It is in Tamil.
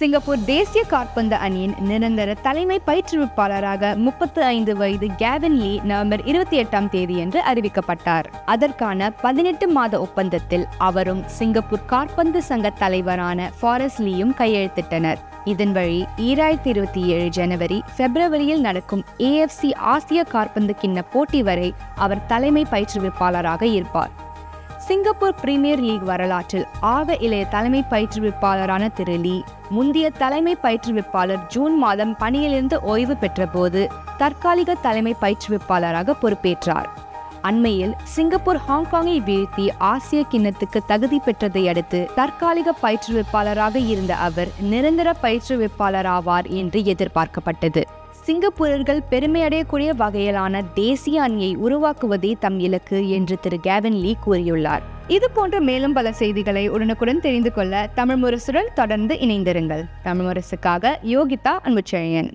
சிங்கப்பூர் தேசிய காற்பந்து அணியின் நிரந்தர தலைமை பயிற்றுவிப்பாளராக முப்பத்து ஐந்து வயது கேவின் லீ நவம்பர் இருபத்தி எட்டாம் தேதி என்று அறிவிக்கப்பட்டார். அதற்கான பதினெட்டு மாத ஒப்பந்தத்தில் அவரும் சிங்கப்பூர் காற்பந்து சங்க தலைவரான ஃபாரஸ் லீயும் கையெழுத்திட்டனர். இதன் வழி ஈராயிரத்தி இருபத்தி ஏழு ஜனவரி பிப்ரவரியில் நடக்கும் ஏஎஃப்சி ஆசிய காற்பந்து கிண்ண போட்டி வரை அவர் தலைமை பயிற்றுவிப்பாளராக இருப்பார். சிங்கப்பூர் பிரீமியர் லீக் வரலாற்றில் ஆக இளைய தலைமை பயிற்றுவிப்பாளரான திரு லீ முந்தைய தலைமை பயிற்றுவிப்பாளர் ஜூன் மாதம் பணியிலிருந்து ஓய்வு பெற்றபோது தற்காலிக தலைமை பயிற்றுவிப்பாளராக பொறுப்பேற்றார். அண்மையில் சிங்கப்பூர் ஹாங்காங்கை வீழ்த்தி ஆசிய கிண்ணத்துக்கு தகுதி பெற்றதை அடுத்து தற்காலிக பயிற்றுவிப்பாளராக இருந்த அவர் நிரந்தர பயிற்றுவிப்பாளராவார் என்று எதிர்பார்க்கப்பட்டது. சிங்கப்பூரர்கள் பெருமையடையக்கூடிய வகையிலான தேசிய அணியை உருவாக்குவதே தம் இலக்கு என்று திரு கேவின் லீ கூறியுள்ளார். இது போன்ற மேலும் பல செய்திகளை உடனுக்குடன் தெரிந்து கொள்ள தமிழ் முரசுடன் தொடர்ந்து இணைந்திருங்கள். தமிழ் முரசுக்காக யோகிதா அன்புச்செழியன்.